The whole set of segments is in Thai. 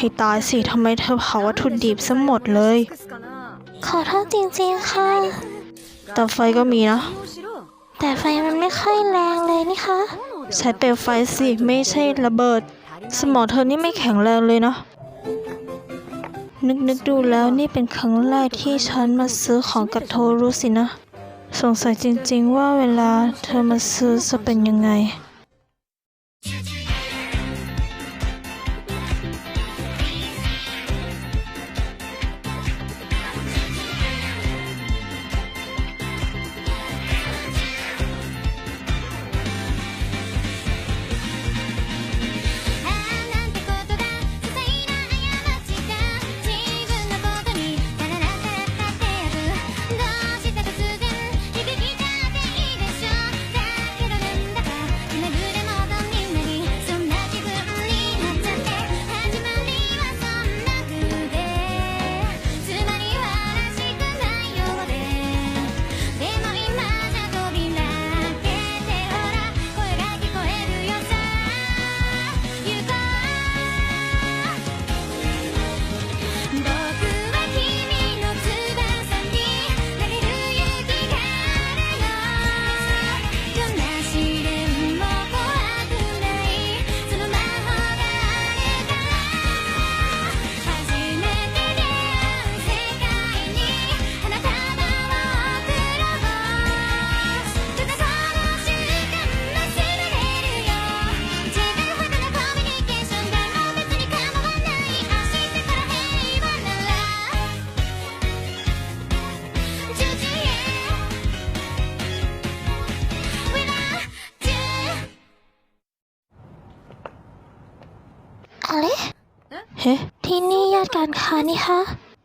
ให้ตายสิทำไมเธอเผาวัตถุดิบซะหมดเลย ขอโทษจริงๆค่ะ แต่ไฟก็มีนะ แต่ไฟมันไม่ค่อยแรงเลยนี่คะ ใช้เปลวไฟสิไม่ใช่ระเบิด สมองเธอนี่ไม่แข็งแรงเลยนะนึกนึกๆดูแล้วนี่เป็นครั้งแรกที่ฉันมาซื้อของกับโทรุสินะ สงสัยจริงๆว่าเวลาเธอมาซื้อจะเป็นยังไง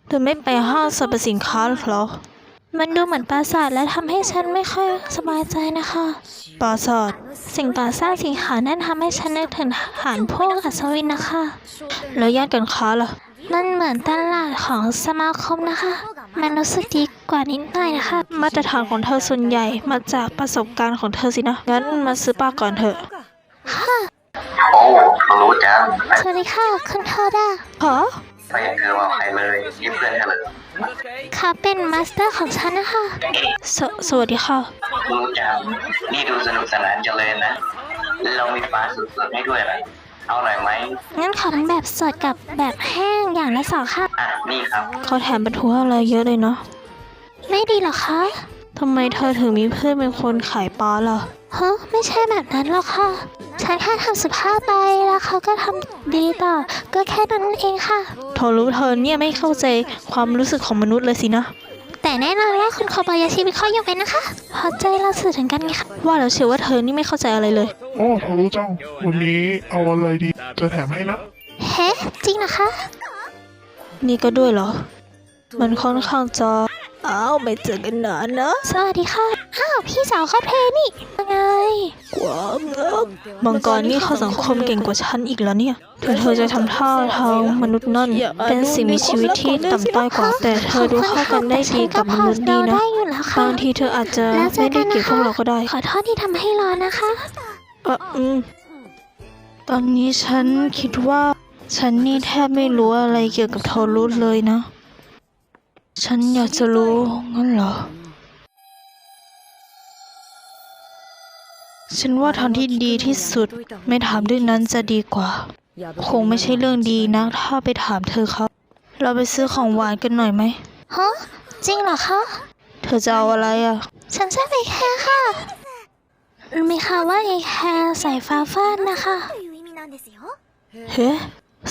เธอไม่ไปห้างสรรพสินค้าเหรอ มันดูเหมือนปราสาทและทำให้ฉันไม่ค่อยสบายใจนะคะ ปราสาท สิ่งก่อสร้างสีขาวนั่นทำให้ฉันนึกถึงทหารพวกอัศวินนะคะ แล้วย่านการค้าล่ะ มันเหมือนตลาดของสมาคมนะคะ มันรู้สึกดีกว่านิดหน่อยนะคะ มาตรฐานของเธอส่วนใหญ่มาจากประสบการณ์ของเธอสินะ งั้นมาซื้อปลาก่อนเถอะโอ้เขารู้จังสวัสดีค่ะคุณโทด้าฮะ ไม่เห็นเธอว่าใครเลยนี่เพื่อนเธอเลยเขาเป็นมาสเตอร์ของฉันนะคะสสวัสดีค่ะรู้จังนี่ดูสนุกสนานจังเลยนะ เรามีปลาสดๆให้ด้วยนะเอาหน่อยไหมงั้นขอทั้งแบบสดกับแบบแห้งอย่างละสองค่ะอะนี่ครับเขาแถมบรรทุกอะไรเยอะเลยเนาะไม่ดีเหรอคะทำไมเธอถึงมีเพื่อนเป็นคนขายปลาล่ะฮะไม่ใช่แบบนั้นหรอกค่ะ ฉันแค่ทำสุภาพไปแล้วเขาก็ทำดีต่อ ก็แค่นั้นเองค่ะโทรู้เธอเนี่ยไม่เข้าใจความรู้สึกของมนุษย์เลยสินะ แต่แน่นอนว่าคุณโคบายาชิเป็นข้อยกเว้นนะคะเพราะใจเราสื่อถึงกันไงคะว่าแล้วเชื่อว่าเธอนี่ไม่เข้าใจอะไรเลย โอ้ทารุจัง วันนี้เอาอะไรดี จะแถมให้นะ เฮ้ จริงนะคะ นี่ก็ด้วยเหรอ มันค่อนข้างจะ อ้าวไม่เจอกันนานนะสวัสดีค่ะ อ้าวพี่สาวคอสเพลย์นี่ยังไง ความรักมังกรนี่เข้าสังคมเก่งกว่าฉันอีกแล้วเนี่ยถึงเธอจะทำท่าทางมนุษย์นั่น เป็นสิ่งมีชีวิตที่ต่ำต้อยกว่า แต่เธอดูเข้ากันได้ดีกับมนุษย์ดีนะได้อยู่แล้วค่ะบางทีเธออาจจะแล้วเจไม่อได้กันเกลียดนะพวคะกเราก็ได้ ขอโทษที่ทำให้รอนะคะเอออืมตอนนี้ฉันคิดว่า ฉันนี่แทบไม่รู้อะไรเกี่ยวกับโทรุเลยนะ ฉันอยากจะรู้งั้นเหรอ ฉันว่าทางที่ดีที่สุดไม่ถามด้วยนั้นจะดีกว่า คงไม่ใช่เรื่องดีนะถ้าไปถามเธอเขา เราไปซื้อของหวานกันหน่อยไหม ฮะ จริงเหรอคะ เธอจะเอาอะไรอะ ฉันจะไปแคร์ค่ะรู้ไคะว่าไอแคร์ใส่ฟ้าฟาดนะคะ เฮ้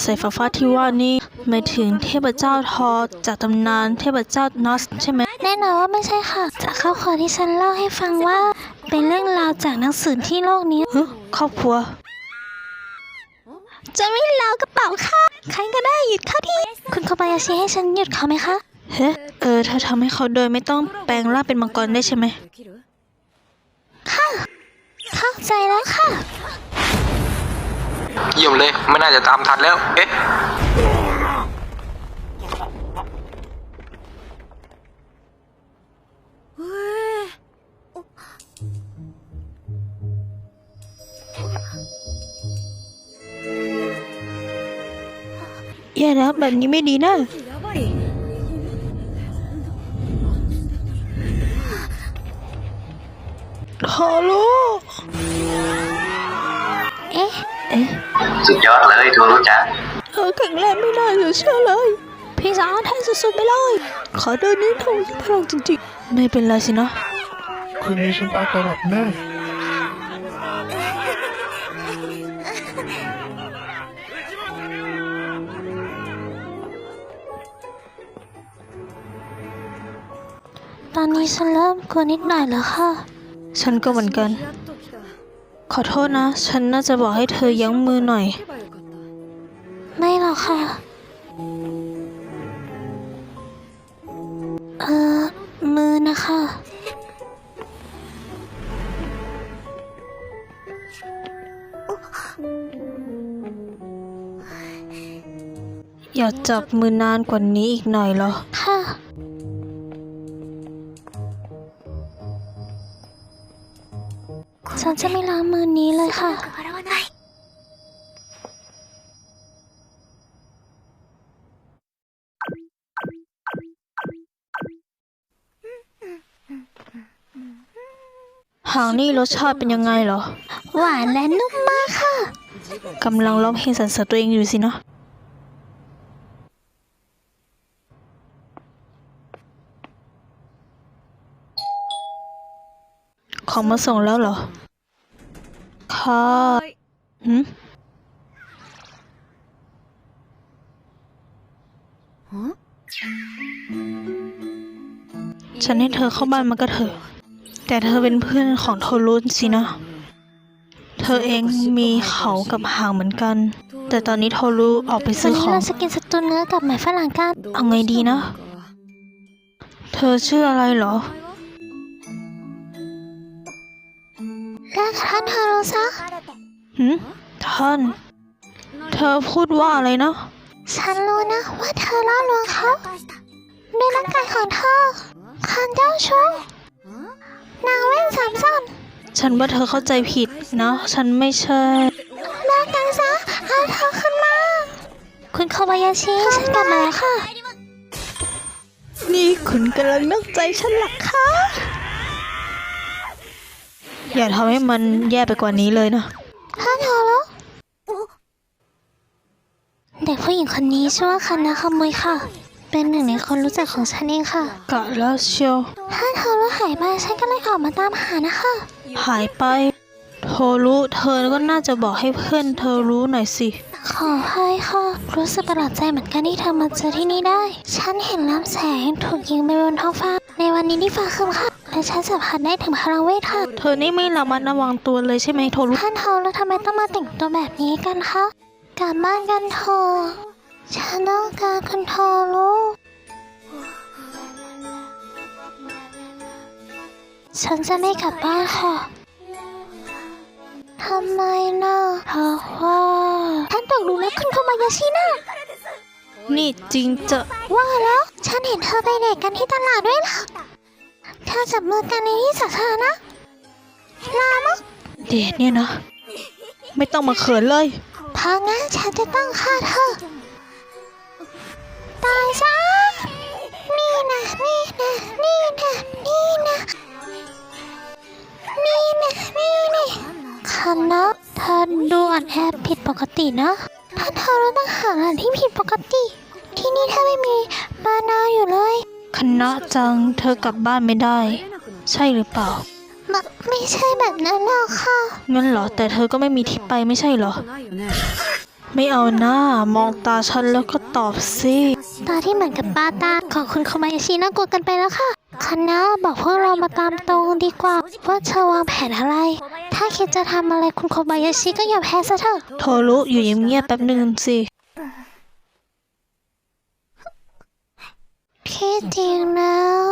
ใส่ฟ้าฟ้าที่ว่านี่หมายถึงเทพเจ้าทอจากตำนานเทพเจ้านอสใช่ไหมแน่นอนว่าไม่ใช่ค่ะ จากครอบครัวที่ฉันเล่าให้ฟังว่า เป็นเรื่องราวจากหนังสือที่โลกนี้ฮะครอบครัวจะไม่เล่ากระเป๋าค่ะ ใครก็ได้หยุดเข้าที่ คุณโคบายาชิให้ฉันหยุดเขาไหมคะเฮ้เออเธอทำให้เขาโดยไม่ต้องแปลงร่างเป็นมังกรได้ใช่ไหมเข้าใจแล้วค่ะ เยี่ยมเลย ไม่น่าจะตามทันแล้ว เอ๊ะแย่แล้วแบบนี้ไม่ดีนะฮาโหล สุดยอดเลยทูรู้จักเธอแข็งแรงไม่ได้เลยเชื่อเลย พี่สาวแทนสุดๆไปเลย ขอเดินนี้ทงพลังจริงๆ ไม่เป็นไรสินะคืนนี้ฉันตายตลอดแน่ตอนนี้ฉันเริ่มกลัวนิดหน่อยแล้วค่ะ ฉันก็เหมือนกัน ขอโทษนะ ฉันน่าจะบอกให้เธอยั้งมือหน่อย ไม่หรอกค่ะ เอ่อมือนะคะ อย่าจับมือนานกว่านี้อีกหน่อยเหรอ ค่ะ นี่รสชาติเป็นยังไงเหรอ หวานและนุ่มมากค่ะกำลังร้องเพลงสรรเสริญตัวเองอยู่สินะของมาส่งแล้วเหรอ ค่ะหืมฉันให้เธอเข้าบ้านมาก็เถอะ แต่เธอเป็นเพื่อนของโทรุนสินะ เธอเองมีเขากับหางเหมือนกัน แต่ตอนนี้โทรุออกไปวัซื้นอนี้ของเราจะกินสตูเนื้อกับหมายฝรั่งกัน เอาไงดีนะ เธอชื่ออะไรเหรอเลิกกับท่านฮารุซะหืมท่าน เธอพูดว่าอะไรนะ ฉันรู้นะว่าเธอล่อลวงเขาด้วยร่างกายของเธอคันเจ้าชู้ นางเว้นสามซ่อนฉันว่าเธอเข้าใจผิดนะฉันไม่ใช่เลิกกันซะเอาเธอขึ้นมา คุณโคบายาชิฉันกลับมาแล้วค่ะ นี่คุณกำลังนอกใจฉันหรอคะอย่าทำให้มันแย่ไปกว่านี้เลยนะท่านฮารุเด็กผู้หญิงคนนี้ชื่อว่าคันนาขโมยค่ะ เป็นหนึ่งในคนรู้จักของฉันเองค่ะ กะแล้วเชียวท่านฮารุหายไปฉันก็เลยออกมาตามหานะคะ หายไปโทรู้เธอก็น่าจะบอกให้เพื่อนเธอรู้หน่อยสิ ขออภัยค่ะ รู้สึกประหลาดใจเหมือนกันที่เธอมาเจอที่นี่ได้ ฉันเห็นลำแสงถูกยิงไปบนท้องฟ้า ในวันนี้ที่ฟ้าครึ้มค่ะและฉันสัมผัสได้ถึงพลังเวทค่ะ เธอนี่ไม่ระมัดระวังตัวเลยใช่ไหมโทรู้ท่านเฮาแล้วทำไมต้องมาแต่งตัวแบบนี้กันคะกลับบ้านกันเถอะ ฉันต้องการคุณโทลูก ฉันจะไม่กลับบ้านค่ะ ทำไมนะเพราะว่าท่านตกหลุมรักคุณโทมายาชินะนี่จริงจะว่าแล้ว ฉันเห็นเธอไปเดทกันที่ตลาดด้วยล่ะเธอจับมือกันในที่สาธารณะลามกเดทเนี่ยนะ ไม่ต้องมาเขินเลยถ้างั้นฉันจะต้องฆ่าเธอ ดูอ่อนแอผิดปกตินะถ้าเธอรู้ต้องหาอะไรที่ผิดปกติ ที่นี่ถ้าไม่มีบานาอยู่เลย คณะจังเธอกลับบ้านไม่ได้ ใช่หรือเปล่ามะไม่ใช่แบบนั้นหรอกค่ะ งั้นเหรอ แต่เธอก็ไม่มีที่ไปไม่ใช่เหรอ ไม่เอาหน้ามองตาฉันแล้วก็ตอบสิ ตาที่เหมือนกับปลาตาของคุณโคมายาชิน่ากลัวกันไปแล้วค่ะ คณะบอกพวกเรามาตามตรงดีกว่าว่าเธอวางแผนอะไร ถ้าคิดจะทำอะไรคุณโคบายาชิก็อย่าแพ้ซะเถอะโทรุอยู่เงียบๆแป๊บหนึ่งสิที่จริงแล้ว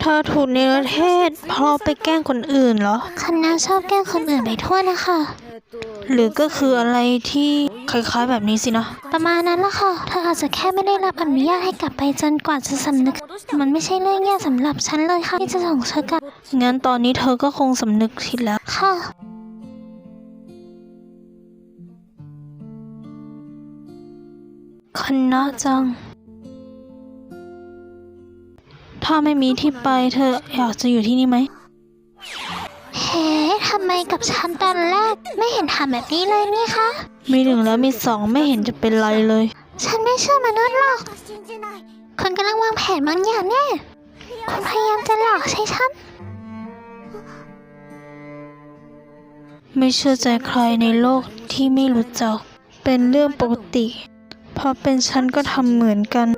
เธอถูกในประเทศเพราะไปแกล้งคนอื่นเหรอคณะชอบแกล้งคนอื่นไปทั่วนะคะ หรือก็คืออะไรที่ คล้ายๆแบบนี้สินะ ประมาณนั้นละค่ะ เธออาจจะแค่ไม่ได้รับอนุญาตให้กลับไปจนกว่าจะสำนึก มันไม่ใช่เรื่องยากสำหรับฉันเลยค่ะที่จะส่งเธอกลับ งั้นตอนนี้เธอก็คงสำนึกผิดแล้วค่ะขคันนะจัง ถ้าไม่มีที่ไปเธออยากจะอยู่ที่นี่ไหมเฮ้ทำไมกับฉันตอนแรกไม่เห็นทำแบบนี้เลยนี่คะ มีหนึ่งแล้วมีสองไม่เห็นจะเป็นไรเลย ฉันไม่เชื่อมนุษย์หรอกคนกำลังวางแผนบางอย่างแน่คุณพยายามจะหลอกใช่ฉัน ไม่เชื่อใจใครในโลกที่ไม่รู้จัก เป็นเรื่องปกติ พอเป็นฉันก็ทำเหมือนกัน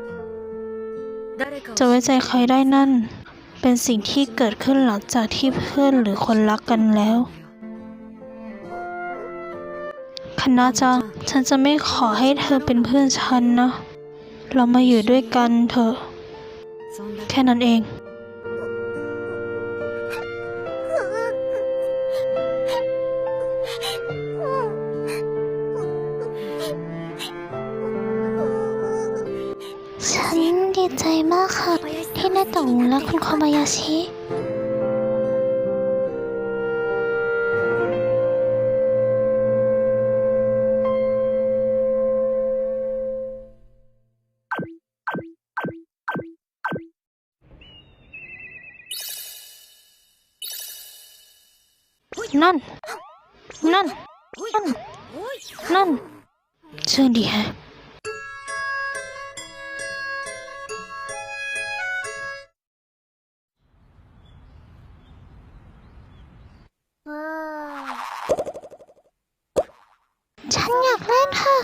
จะไว้ใจใครได้นั่น เป็นสิ่งที่เกิดขึ้นหลังจากที่เพื่อนหรือคนรักกันแล้ว คณะจัง ฉันจะไม่ขอให้เธอเป็นเพื่อนฉันนะ เรามาอยู่ด้วยกันเถอะ แค่นั้นเองฉันดีใจมากค่ะ ที่ได้ตกหลุมรักคุณโคบายาชิ เชื่อดีแฮะฉันอยากเล่นค่ะ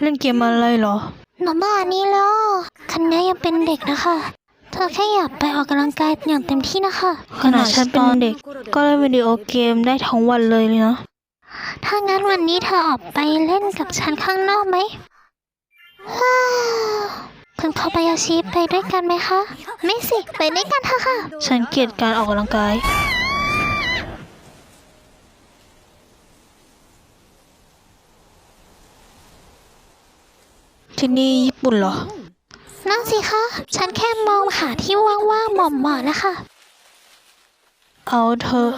เล่นเกมอะไรเหรอ หนูบ้านี้แล้วคันนี้ยังเป็นเด็กนะคะ เธอแค่อยากไปออกกำลังกายอย่างเต็มที่นะคะ ขนาดฉันเป็นเด็ก ก็เล่นวิดีโอเกมได้ทั้งวันเลยนะ ถ้างั้นวันนี้เธอออกไปเล่นกับฉันข้างนอกไหมว้าวคุณโคบายาชิไปด้วยกันไหมคะ ไม่สิ ไปด้วยกันเถอะค่ะ ฉันเกลียดการออกกำลังกาย ที่นี่ญี่ปุ่นเหรอ นั่นสิคะ ฉันแค่มองหาที่ว่างๆเหมาะๆนะคะ เอาเธอะ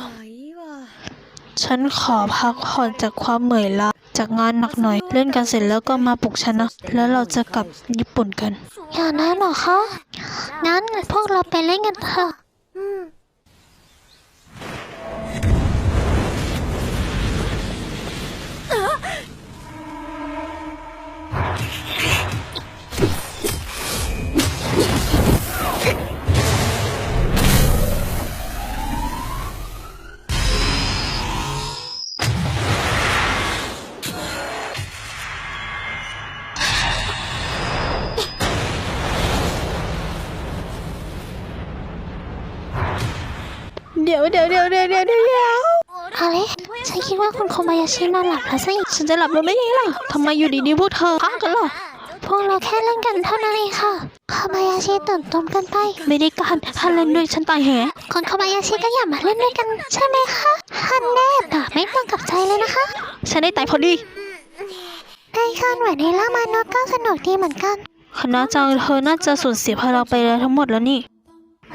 ฉันขอพักผ่อนจากความเหนื่อยล้าจากงานหนักหน่อย เล่นกันเสร็จแล้วก็มาปลุกฉันนะ แล้วเราจะกลับญี่ปุ่นกัน อย่างนั้นเหรอคะ งั้นพวกเราไปเล่นกันเถอะ ยวเดี๋ยวเดี๋ยวเดี๋ยวเดี๋ยวเดี๋ยวอะไรฉันคิดว่าคุณโคบายาชินอนหลับแล้วสิฉันจะหลับแล้วไม่ได้ล่ะทำไมอยู่ดีๆพวกเธอพักกันล่ะพวกเราแค่เล่นกันเท่านั้นเองค่ะโคบายาชิตื่นตมกันไป ไม่ได้การถ้าเล่นด้วยฉันตายแหคนโคบายาชิก็อยากมาเล่นด้วยกันใช่ไหมคะฮันแน่แต่ไม่ต้องกับใจเลยนะคะ ฉันได้ตายพอดีได้เคลื่อนไหวในร่างมนุษย์ก็สนุกดีเหมือนกันคณะจังเธอน่าจะสูญเสียพลังไปแล้วทั้งหมดแล้วนี่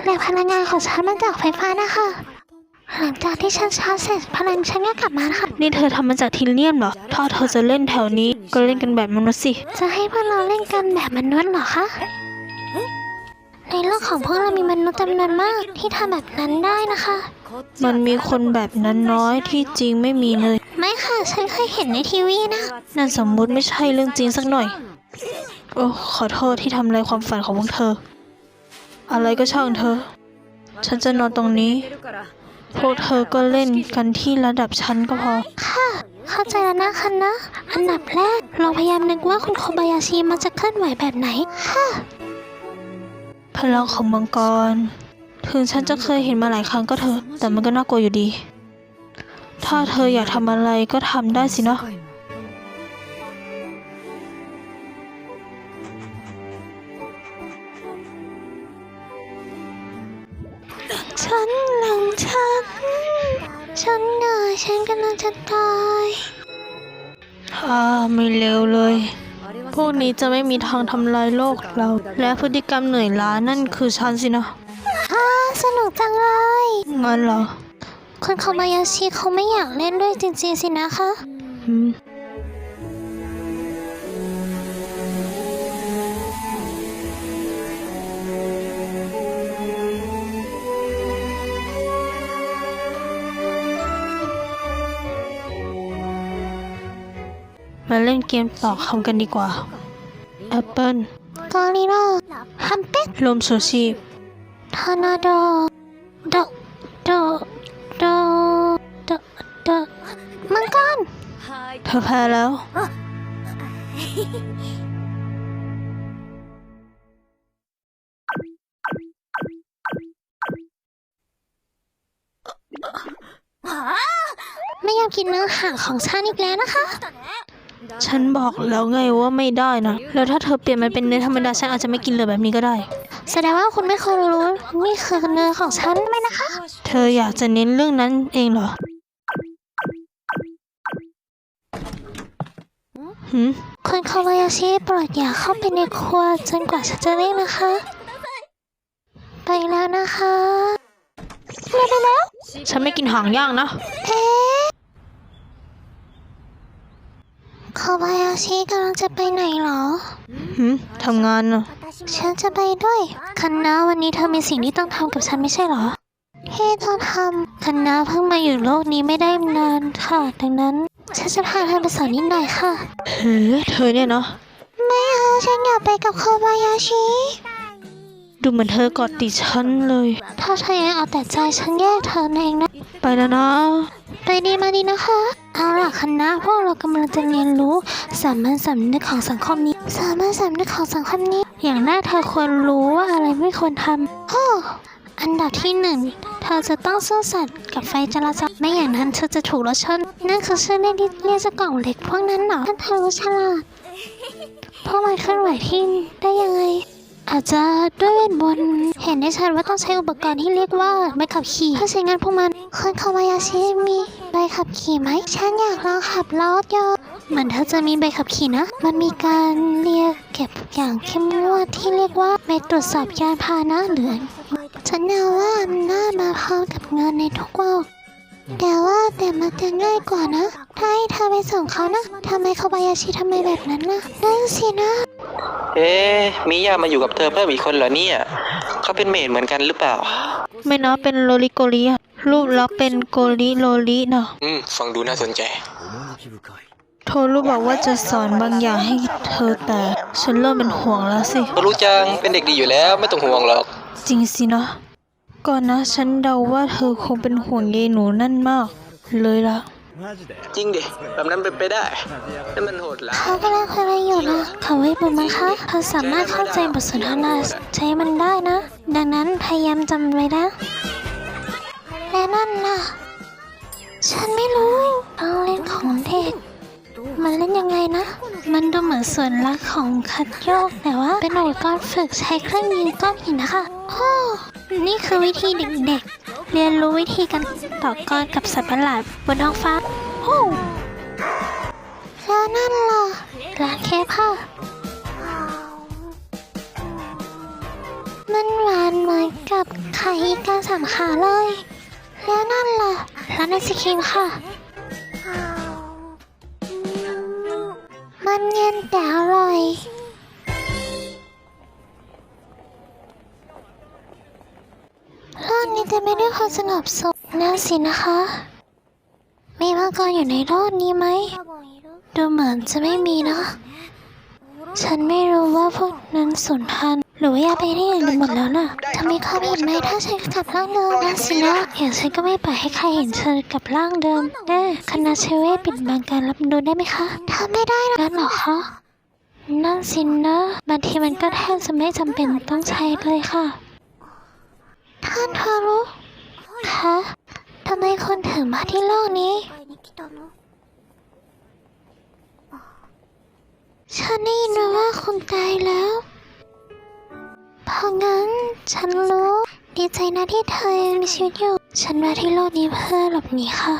แหล่งพลังงานของฉันมาจากไฟฟ้านะคะ หลังจากที่ฉันชาร์จเสร็จพลังฉันก็กลับมานะคะนี่เธอทำมาจากทิลเนียมเหรอ ถ้าเธอจะเล่นแถวนี้ ก็เล่นกันแบบมนุษย์สิ จะให้พวกเราเล่นกันแบบมนุษย์เหรอคะ ในโลกของพวกเรามีมนุษย์จำนวนมากที่ทำแบบนั้นได้นะคะ มันมีคนแบบนั้นน้อยที่จริงไม่มีเลย ไม่ค่ะ ฉันเคยเห็นในทีวีนะ นั่นสมมุติไม่ใช่เรื่องจริงสักหน่อย โอ้ขอโทษที่ทำลายความฝันของพวกเธอ อะไรก็ช่างเธอ ฉันจะนอนตรงนี้ พวกเธอก็เล่นกันที่ระดับชั้นก็พอ ค่ะ เข้าใจแล้วนะคะนะ อันดับแรก เราพยายามนึกว่าคุณโคบายาชิมันจะเคลื่อนไหวแบบไหน ค่ะ พลังของมังกร ถึงฉันจะเคยเห็นมาหลายครั้งก็เถอะ แต่มันก็น่ากลัวอยู่ดี ถ้าเธออยากทำอะไรก็ทำได้สินะ ฉันเหนื่อยฉันกำลังจะตายอ่าไม่เร็วเลย พวกนี้จะไม่มีทางทำลายโลกเรา และพฤติกรรมเหนื่อยล้านั่นคือฉันสินะอ่าสนุกจังเลยงั้นเหรอคุณโคบายาชิเขาไม่อยากเล่นด้วยจริงๆสินะคะ เล่นเกมต่อคำกันดีกว่าแอปเปิลกอริลลาฮัมเป็ดลมสูชีพทอร์นาโดโดโดโดโดโดมังกรเธอแพ้แล้ว ไม่ยอมกินเนื้อหาของฉันอีกแล้วนะคะ ฉันบอกแล้วไงว่าไม่ได้นะ แล้วถ้าเธอเปลี่ยนมันเป็นเนื้อธรรมดาฉันอาจจะไม่กินเลยแบบนี้ก็ได้ แสดงว่าคุณไม่เคยรู้นี่คือเนื้อของฉันไหมนะคะ เธออยากจะเน้นเรื่องนั้นเองเหรอหืมคุณคาวายาชิโปรดอย่าเข้าไปในครัวจนกว่าฉันจะเรียกนะคะ ไปแล้วนะคะเร็วๆแล้ว ฉันไม่กินหางย่างนะ เอ๊ะ คาวายาชิกำลังจะไปไหนเหรอ หืมทำงานน่ะฉันจะไปด้วย คันนาวันนี้เธอมีสิ่งที่ต้องทำกับฉันไม่ใช่เหรอที่ต้องทำคันนาเพิ่งมาอยู่โลกนี้ไม่ได้นานค่ะ ดังนั้น ฉันจะพาเธอไปสอนนิดหน่อยค่ะ เฮ้ยเธอเนี่ยเนาะ ไม่เอาฉันอยากไปกับคาวายาชิดูเหมือนเธอกอดติดฉันเลย ถ้าเธอยังเอาแต่ใจฉันแยกเธอเองนะ ไปแล้วนะ ไปดีมาดีนะคะ เอาล่ะคณะพวกเรากำลังจะเรียนรู้สามัญสำนึกของสังคมนี้ สามัญสำนึกของสังคมนี้ อย่างแรกเธอควรรู้ว่าอะไรไม่ควรทำโอ้อันดับที่หนึ่งเธอจะต้องซื่อสัตย์กับไฟจราจรไม่อย่างนั้นเธอจะถูกรถชนนั่นคือชื่อเรียกเรียกจะกล่องเหล็กพวกนั้นเหรอท่านเธอรู้ฉลาดพวกมันเคลื่อนไหวที่ได้ยังไงอาจจะด้วยเวทมนต์เห็นได้ชัดว่าต้องใช้อุปกรณ์ที่เรียกว่าใบขับขี่เพื่อใช้งานพวกมัน คนคาวายาชิมีใบขับขี่ไหม ฉันอยากลองขับรถยนต์เหมือนเธอจะมีใบขับขี่นะ มันมีการเรียกเก็บอย่างเข้มงวดที่เรียกว่าใบตรวจสอบยานพาหนะเหลือฉันเดาว่ามันน่ามาพร้อมกับเงินในทุกโลกแต่ว่าแต่มันจะง่ายกว่านะ ถ้าให้เธอไปส่งเขานะทำไมคาวายาชิทำไมแบบนั้นล่ะนั่นสินะ เอ๊ะมิยามาอยู่กับเธอเพิ่มอีกคนเหรอเนี่ย เขาเป็นเมดเหมือนกันหรือเปล่า ไม่นะเป็นโลลิโกลิอะรูปลักษณ์เป็นโกลิโลลินะอืม ฟังดูน่าสนใจ โทรู้บอกว่าจะสอนบางอย่างให้เธอแต่ฉันเริ่มเป็นห่วงแล้วสิ รู้จัง เป็นเด็กดีอยู่แล้ว ไม่ต้องห่วงหรอก จริงสินะก่อนนะ ฉันเดาว่าเธอคงเป็นห่วงยายหนูนั่นมาก เลยละ จริงดิ แบบนั้นเป็นไปได้นั่นมันโหดร้ายเขากำลังคุยอะไรอยู่นะเขาไว้บนมั้งคะเธอสามารถเข้าใจบทสนทนาใช้มันได้นะ ดังนั้นพยายามจำไว้นะและนั่นล่ะ ฉันไม่รู้เอาเล่นของเด็กมันเล่นยังไงนะ มันดูเหมือนส่วนลักของคัดโยกแต่ว่าเป็นอุปกรณ์ฝึกใช้เครื่องยิงก้อนหินนะคะโอ้ นี่คือวิธีเด็กๆ เรียนรู้วิธีการต่อกรกับสัตว์ประหลาดบนท้องฟ้า โอ้แล้วนั่นล่ะร้านเคกค่ะ มันหวานเหมือนกับไข่อีกาสามขาเลย แล้วนั่นล่ะร้านไอศครีมค่ะ มันเย็นแต่อร่อย โลกนี้จะไม่ได้วยความสงบสุขนั่นสินะคะ มีมังกรอยู่ในโลกนี้ไหม ดูเหมือนจะไม่มีนะ ฉันไม่รู้ว่าพวกนั้นสูญพันธุ์หรือว่ายาไปที่อื่นหมดแล้วน่ะเธอมีควาเห็นไหมถ้าฉันกลับร่างเดิมนั่นสินะอย่างฉันก็ไม่ปล่อยให้ใครเห็นเธอกลับร่างเดิมแน่คณะเชเวปิดบังการรับรู้ได้ไหมคะทำไม่ได้นะงั้นหรอคะนั่นสินะบางทีมันก็แทบจะไม่จำเป็นต้องใช้เลยค่ะ ท่านทารุคะทำไมคนถึงมาที่โลกนี้ ฉันได้ยินมาว่าคุณตายแล้ว เพราะงั้นฉันรู้ ดีใจนะที่เธอยังมีชีวิตอยู่ ฉันมาที่โลกนี้เพื่อหลบหนีค่ะ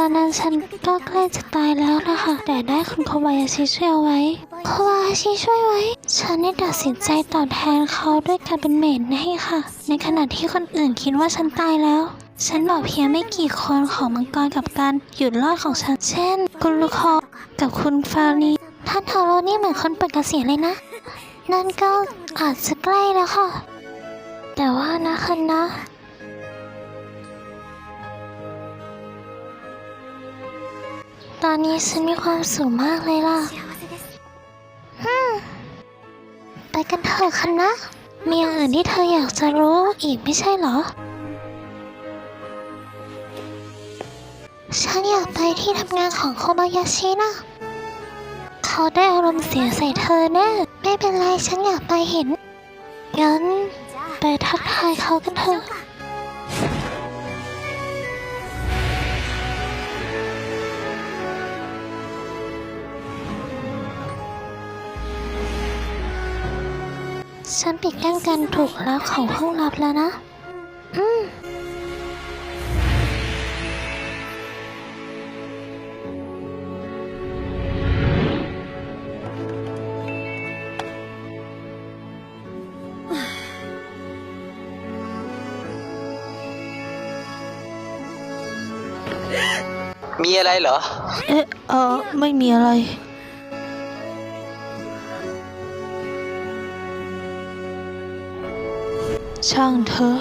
ตอนนั้นฉันก็ใกล้จะตายแล้วนะคะ แต่ได้คุณโคบายาชิช่วยเอาไว้โคบายาชิช่วยไว้ ฉันได้ตัดสินใจตอบแทนเขาด้วยการเป็นเมดให้ค่ะ ในขณะที่คนอื่นคิดว่าฉันตายแล้วฉันบอกเพียงไม่กี่คนของมังกรกับการหยุดรอดของฉัน เช่น คุณลูคอกับคุณฟารีท่านทาโร่นี่เหมือนคนเปิดกระเกษียเลยนะ นั่นก็อาจจะใกล้แล้วค่ะ แต่ว่านะคันนะ ตอนนี้ฉันมีความสุขมากเลยล่ะอืมไปกันเถอะคันนะ มีอย่างอื่นที่เธออยากจะรู้อีกไม่ใช่เหรอ ฉันอยากไปที่ทำงานของโคบายาชินะ เขาได้อารมณ์เสียใส่เธอแน่ไม่เป็นไรฉันอยากไปเห็น งั้น ไปทักทายเขากันเถอะ ฉันปิดกั้นการถูกลับของห้องลับแล้วนะ อืม มีอะไรเหรอ เอ๊ะ เออไม่มีอะไร ช่างเธอะ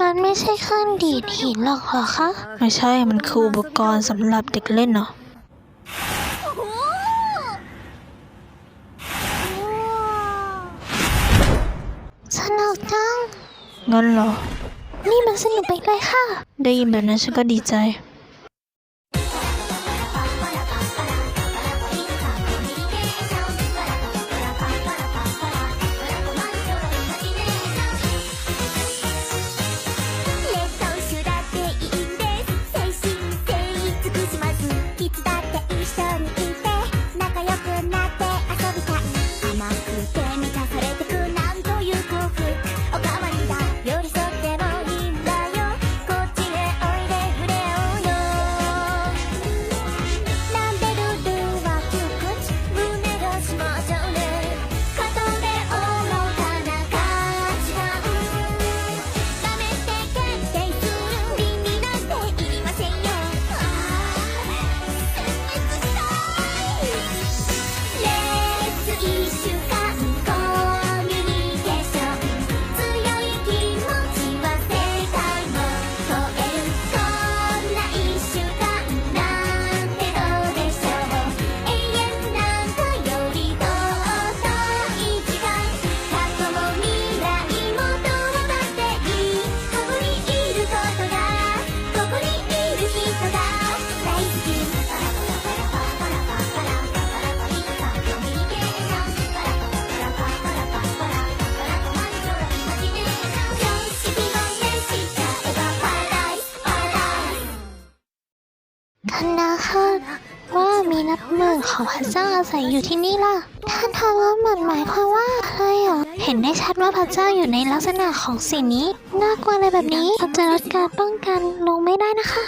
มันไม่ใช่เครื่องดีดหินหรอกเหรอคะ ไม่ใช่ มันคืออุปกรณ์สำหรับเด็กเล่นเนาะสนุกจังงั้นเหรอนี่มัน สนุกไปเลยค่ะ ได้ยินแบบนั้นฉันก็ดีใจ ศัยอยู่ที่นี่ล่ะ ท่านทาว่ามันหมายความว่าอะไรเหรอ เห็นได้ชัดว่าพระเจ้าอยู่ในลักษณะของสิ่งนี้ น่ากลัวอะไรแบบนี้เราจะลดการป้องกันลงไม่ได้นะคะ